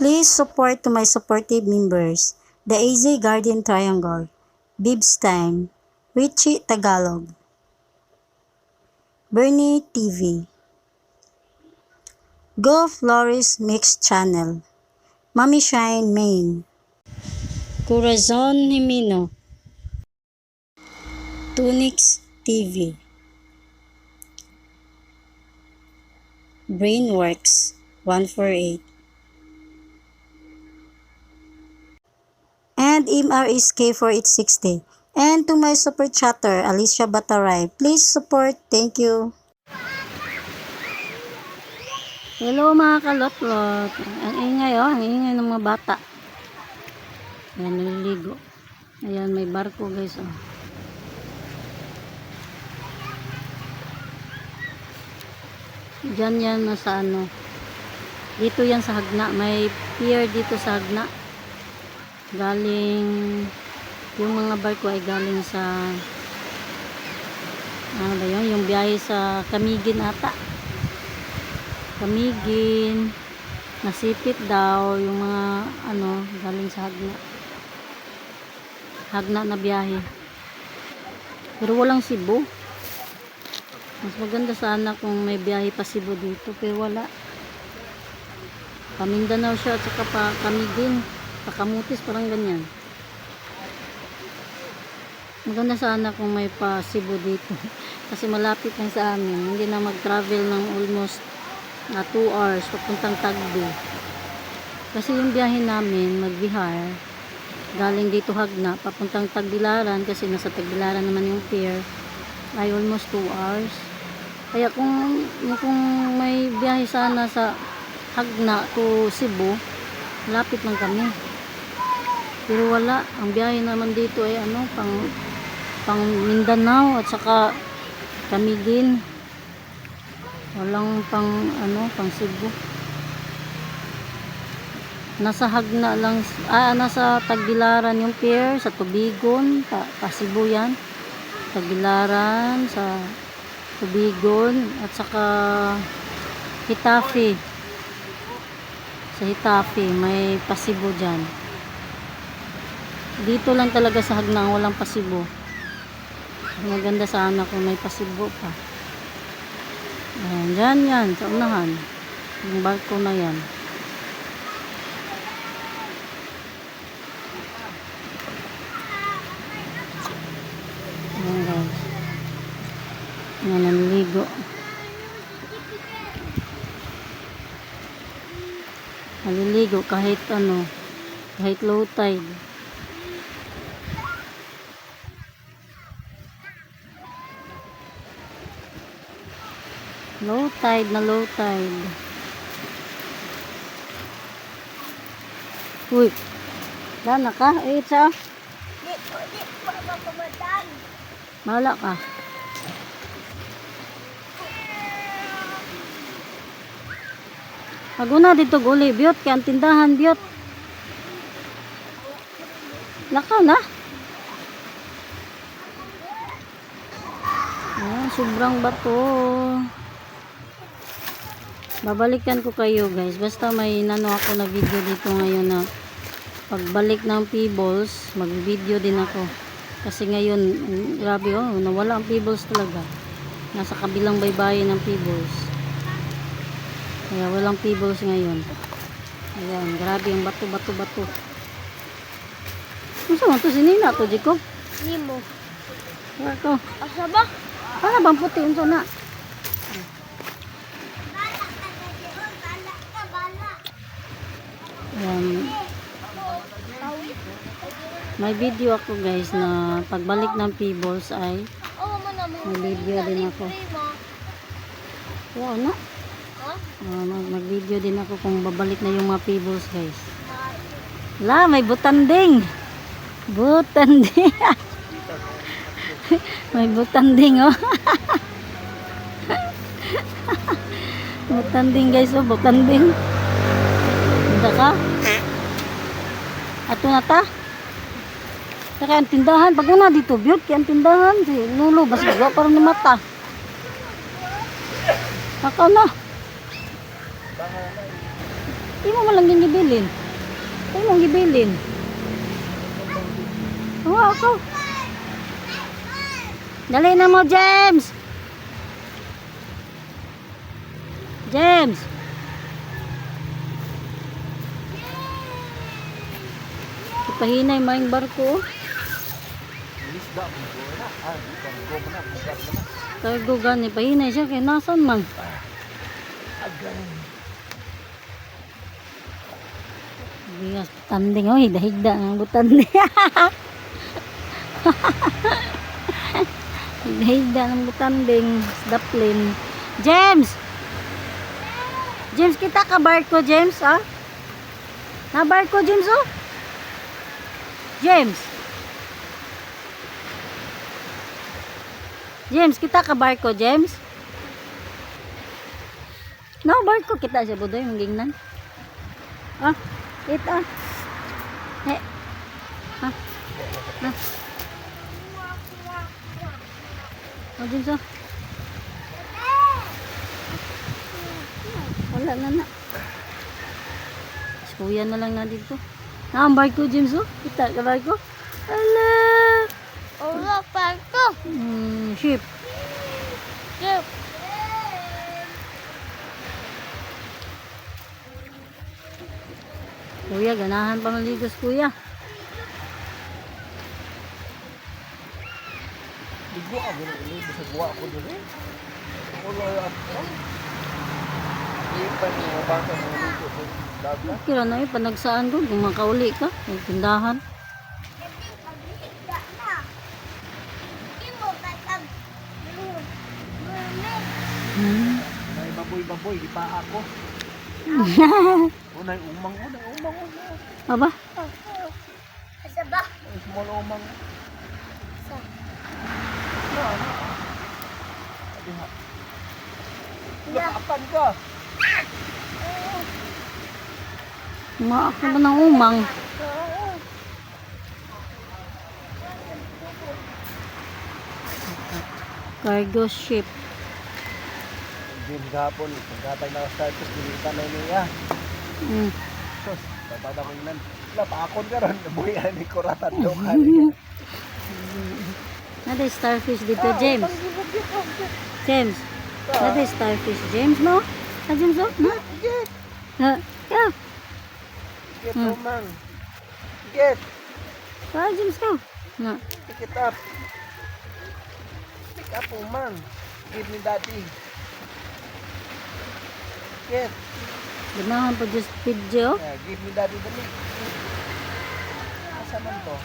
Please support to my supportive members, the AZ Guardian Triangle, Bibs Time, Richie Tagalog, Bernie TV, Go Flores Mix Channel, Mami Shine Main, Corazon Himino, Tunix TV, Brainworks 148, and MRS K4860. And to my super chatter, Alicia Bataray, please support. Thank you. Hello mga kalotlot. Ang ingay oh, ang ingay ng mga bata. Ayan, naliligo. Ayan, may barko guys oh. Diyan yan nasa ano. Dito yan sa Hagna. May pier dito sa Hagna. Galing yung mga barko ay galing sa ano ba yun? Yung biyahe sa Kamigin ata. Kamigin. Nasipit daw yung mga ano galing sa Hagna. Hagna na biyahe. Pero walang Cebu. Mas maganda sana kung may biyahe pa Cebu dito. Pero wala. Pamindanao siya at saka pa Kamigin. Pakamutis parang ganyan. Maganda sana kung may pa Cebu dito. Kasi malapit lang sa amin. Hindi na mag-travel ng almost na 2 hours papuntang Tagbo. Kasi yung biyahe namin, magbihar, galing dito Hagna, papuntang Tagbilaran, kasi nasa Tagbilaran naman yung pier, ay almost 2 hours. Kaya kung, kung may biyahe sana sa Hagna to Cebu, lapit lang kami. Pero wala, ang biyahe naman dito ay ano, pang pang Mindanao at saka Camiguin. Walang pang ano, pang Cebu. Nasa Hagna lang, ah, nasa Tagbilaran yung pier, sa Tubigon, pa, pa Cebu yan. Tagbilaran, sa Tubigon, at saka Hitafe. Sa Hitafe, may pasibo dyan. Dito lang talaga sa Hagna ang walang pasibo. Maganda sana kung may pasibo pa. Ayan, dyan yan, sa unahan. Yung barko na yan. Ayan guys. Ayan, nanligo. Naliligo kahit ano, kahit low tide. Low tide na low tide. Uy. Dana ka? Eh, sa? Di di kumadan. Mahala ka. Aguna dito guli, biyot. Kaya ang tindahan, biyot. Lakaw na. Ayan, sobrang bato. Babalikan ko kayo guys. Basta may nano ako na video dito ngayon na pagbalik ng Peebles, mag-video din ako. Kasi ngayon, grabe oh, nawala ang Peebles talaga. Nasa kabilang baybayin ng Peebles. Kaya walang Peebles ngayon. Ayan, grabe yung bato, bato, bato. Ano sa to si Nina to, Jacob? Nimo. Wala ko. Asa ba? Para bang puti unsa na? Ayan. May video ako guys na pagbalik ng Peebles ay may video din ako. Oo na. Ha? Uh, mag-video din ako kung babalik na yung mga Peebles guys. La, may butanding. Butanding. may butanding oh. butanding guys oh, butanding. Ganda ka? Ato na ta? Saka ang tindahan, pag una dito, biyot, kaya ang tindahan, si Lolo, basta gawa parang ni mata. Akaw na. Di mo malang din gibilin. Di mo gibilin. Oo, ako. Dali na mo, James! James! Ipahinay maing barko. oh. Lisda mo ko na. Ah, bukan ko mo na, bukan mo na. Cargo gani, pahinay siya kay nasan man. Bigas tanding, oy, dahigda ng butandi. dahigda ng butanding, daplin. James! James, kita ka barko, James, ah? Na barko, James, oh? James! James, kita ka barko, James? No, barko kita siya, budoy, yung gingnan. Ah, kita. Eh. Ah. Ah. Oh, James, oh. Wala na na. Kuya na lang na dito. Ang barko, James, oh. Kita ka barko. Ala. Pa ito. Hmm, ship. Yep. Kuya, ganahan pa maligos, kuya. Di gua ako na ulit. Basta gua ako doon eh. Wala ako. Di pa niya mabasa mo dito sa dagat. Kira na eh, panagsaan ko, kung makauli ka, may tindahan. Hmm. May baboy-baboy, di pa ako. Unay umang, unay umang, unay. Aba, Asa ba? Small umang. Sa. Na, na. Adi ha. Nakapan ka. Maak naman ng umang. Cargo ship. Hindi gapon, pagkatay na status, dinita na niya. Hmm. Sus, tatada ko yun. Wala pa akon ka ron, nabuhay ni Kuratan ka. Nada starfish dito, James. James. Nada starfish, James, no? James, oh? No? Get, Ha? Yeah. get Hmm. Roman. Get, James, go. No. pick it up. Pick up Roman. Give me daddy. Get, Ganahan po just video. yeah, give me daddy dali. Asa man to?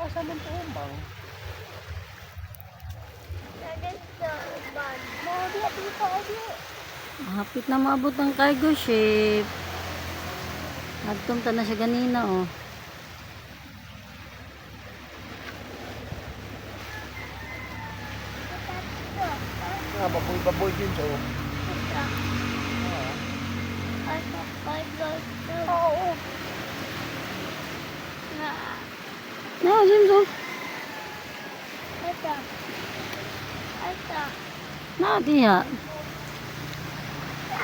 Asa man to umang? Ito. Ban. Mga di api pa adi. Hapit na maabot ang cargo ship. Nagtumta na siya ganina, oh. Nga, baboy-baboy din siya. oh. Ah. Na. James, oh. Ito. Na, diha.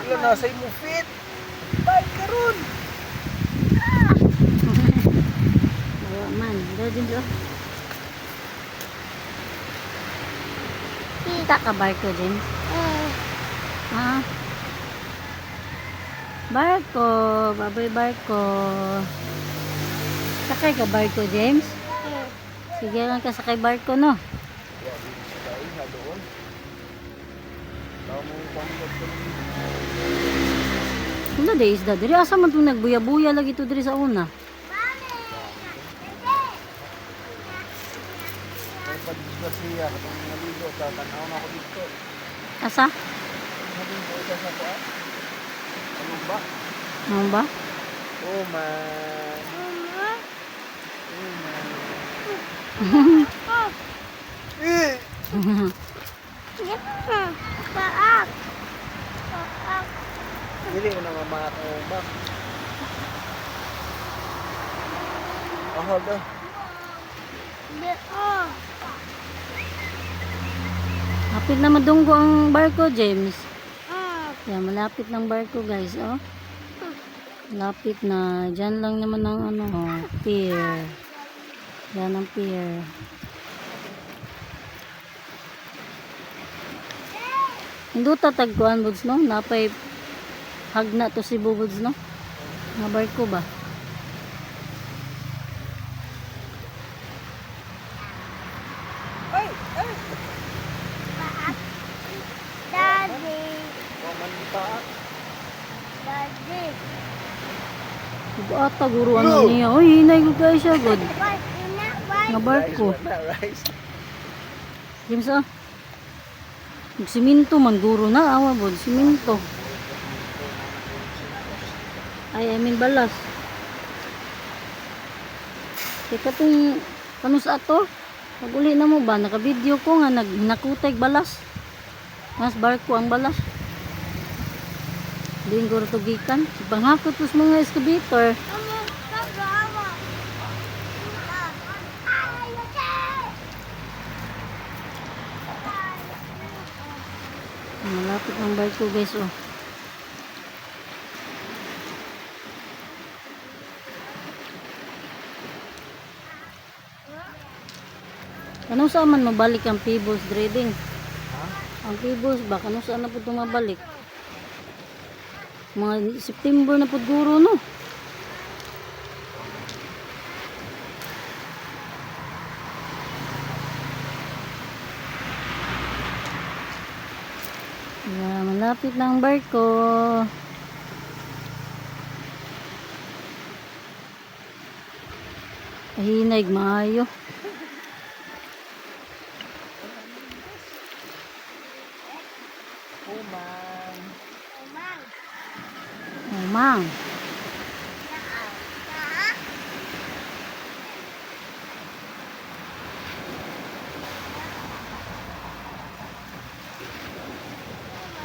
Wala na sa imo fit. Bye ka ron. Wala man. James, oh. Kita ka barko, James. Eh. Ah. Barko. Baboy barko. Sakay ka barko, James? Eh. Sige lang ka sakay barko, no? Ya, di sa iha doon. Ko. Wala day isda. Diri asa man itong nagbuya-buya lagi ito diri sa una. Pagdisgrasya, katong naligo sa tanaw na ako dito. Asa? Naligo sa sa kuan. Ano ba? Ano ba? Oh. Mama. Oh man. Oh. Eh! Paak. Paak. Dili mo na mga kaumbak. Oh, hold on. Be. Oh. Hapit na madunggo ang barko, James. Ah. Yan, malapit ng barko guys, oh. Malapit na. Diyan lang naman ang ano, oh, pier. Yan ang pier. Hindi tatagkuan buds no? Napay hagna to si bubuds no? Nga barko ba? Ay! Ay! Daddy. Pamanta. Daddy. Ata guro ano niya. Uy, hinay ko guys siya god. Nga barko. James ah. Siminto man guro na awa bod, siminto. Ay, I mean balas. Teka tong kanus ato. Pag uli na mo ba, naka-video ko nga nag nakutay balas. Mas barko ang balas. Diin ko to gikan. Panghakot ko sa mga excavator. Ano? Kagawa. Ay, okay. Ng barko guys oh. Anong saan man mabalik ang Pebbles Trading? Ang Pebbles ba? Anong saan na po ito mabalik? Mga September na po guro no? Yeah, malapit na ang barko. Ahinag maayo. Kuman. Umang. Umang.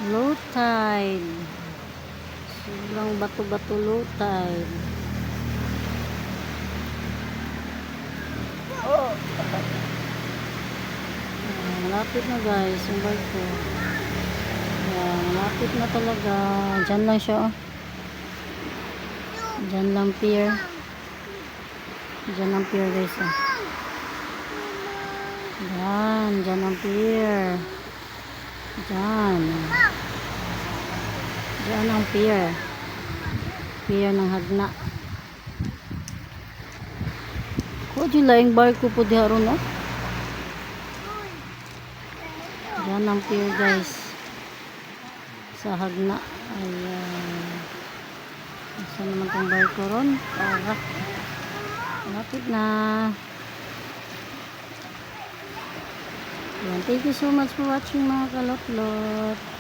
Low tide. Sobrang bato-bato low tide. Oh! Malapit na guys, yung. Yeah, malapit na talaga. Diyan lang siya oh. Diyan lang pier. Diyan ang pier guys oh. Diyan, diyan ang pier. Diyan. Diyan ang pier. Pier ng hagna. Ko di laing barko po di haron oh. Diyan ang pier guys. Sa hagna. Ayan. Saan naman tong barko ron? Para. Malapit na. Ayan. Thank you so much for watching mga kalotlot.